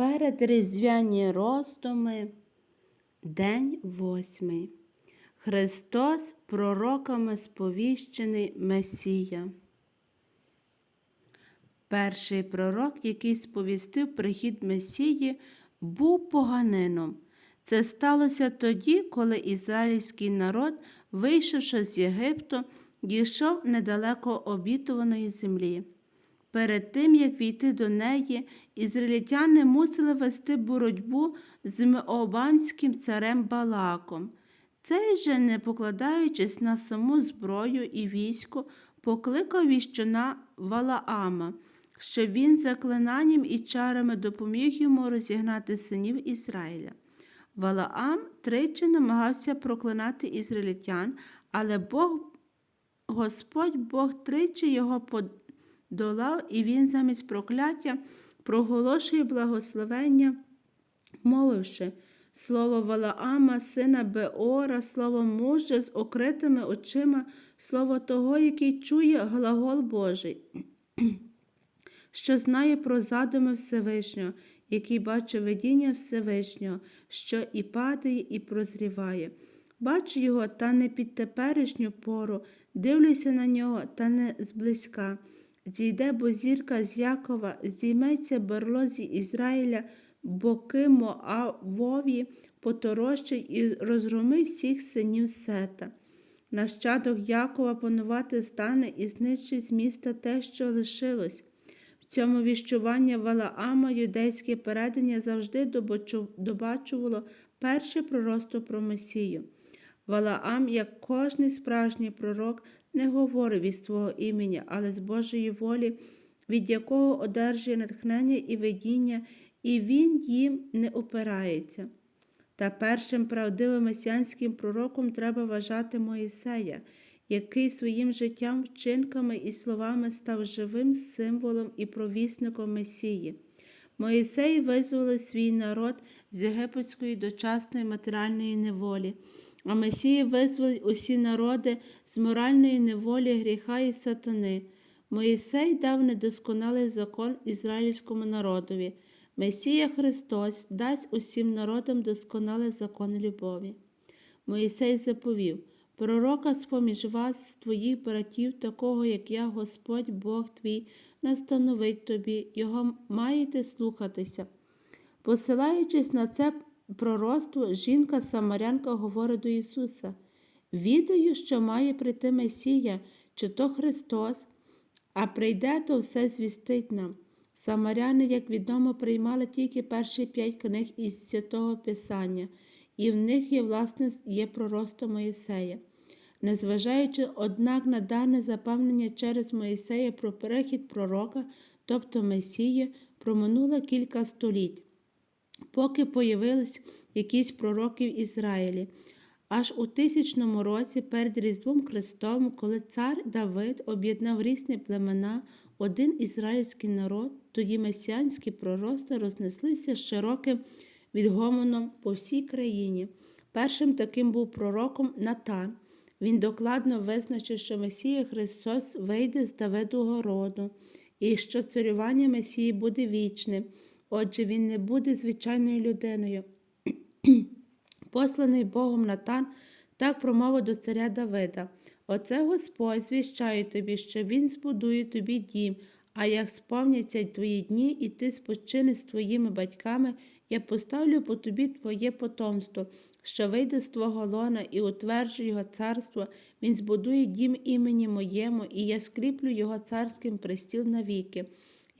Передріздвяні роздуми, день восьмий. Христос пророками сповіщений Месія. Перший пророк, який сповістив прихід Месії, був поганином. Це сталося тоді, коли ізраїльський народ, вийшовши з Єгипту, дійшов недалеко обітуваної землі. Перед тим, як війти до неї, ізраїльтяни мусили вести боротьбу з Меобамським царем Балаком. Цей же, не покладаючись на саму зброю і військо, покликав віщуна Валаама, щоб він заклинанням і чарами допоміг йому розігнати синів Ізраїля. Валаам тричі намагався проклинати ізраїльтян, але Бог, Господь Бог тричі його подолав, і він замість прокляття проголошує благословення, мовивши слово Валаама, сина Беора, слово мужа з окритими очима, слово того, який чує глагол Божий, що знає про задуми Всевишнього, який бачить видіння Всевишнього, що і падає, і прозріває. Бачу його, та не під теперішню пору, дивлюся на нього, та не зблизька. Зійде бо зірка з Якова, здійметься берло зі Ізраїля, боки Моавові поторощить і розгромив всіх синів Сета. Нащадок Якова панувати стане і знищить з міста те, що лишилось. В цьому віщування Валаама юдейське передання завжди добачувало перше пророцтво про Месію. Валаам, як кожний справжній пророк, не говорив від свого імені, але з Божої волі, від якого одержує натхнення і видіння, і він їм не опирається. Та першим правдивим месіанським пророком треба вважати Моїсея, який своїм життям, вчинками і словами став живим символом і провісником Месії. Моїсей визволив свій народ з єгипетської дочасної матеріальної неволі, а Месія визволить усі народи з моральної неволі гріха і сатани. Моїсей дав недосконалий закон ізраїльському народові. Месія Христос дасть усім народам досконалий закон любові. Моїсей заповів Пророка з-поміж вас, твоїх братів, такого, як я, Господь Бог твій, настановить тобі, його маєте слухатися. Посилаючись на це пророцтво, жінка Самарянка говорить до Ісуса: Відаю, що має прийти Месія, чи то Христос, а прийде, то все звістить нам. Самаряни, як відомо, приймали тільки перші п'ять книг із святого Писання, і в них є, власне, є пророцтво Моїсея. Незважаючи, однак, на дане запевнення через Моїсея про перехід пророка, тобто Месії, проминуло кілька століть, поки появились якісь пророки в Ізраїлі. Аж у тисячному році перед Різдвом Христовим, коли цар Давид об'єднав різні племена, один ізраїльський народ, тоді месіанські пророцтва рознеслися широким відгомоном по всій країні. Першим таким був пророком Натан. Він докладно визначив, що Месія Христос вийде з Давидового роду, і що царювання Месії буде вічним, отже, він не буде звичайною людиною. Посланий Богом Натан так промовив до царя Давида. Оце Господь звіщає тобі, що Він збудує тобі дім, а як сповняться твої дні, і ти спочинеш з твоїми батьками, я поставлю по тобі твоє потомство, що вийде з твого лона і утверджу його царство, він збудує дім імені моєму, і я скріплю його царським престіл навіки.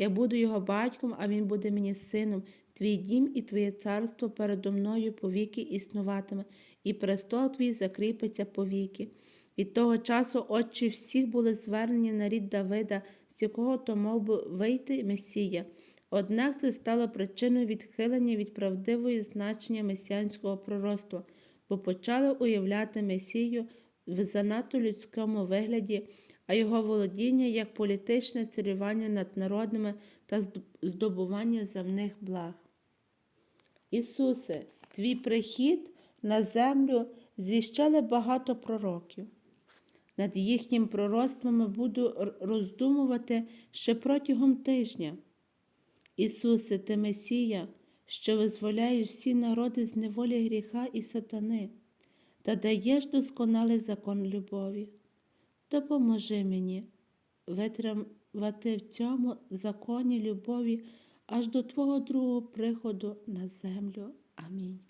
Я буду його батьком, а він буде мені сином. Твій дім і твоє царство передо мною повіки існуватиме, і престол твій закріпиться повіки. Від того часу очі всіх були звернені на рід Давида, з якого то мав би вийти Месія. Однак це стало причиною відхилення від правдивої значення месіанського пророцтва, бо почали уявляти Месію в занадто людському вигляді, а його володіння як політичне царювання над народами та здобування земних благ. Ісусе, твій прихід на землю звіщали багато пророків. Над їхнім пророцтвами буду роздумувати ще протягом тижня. Ісусе, ти Месія, що визволяєш всі народи з неволі гріха і сатани та даєш досконалий закон любові. Допоможи мені витримати в цьому законі любові аж до Твого другого приходу на землю. Амінь.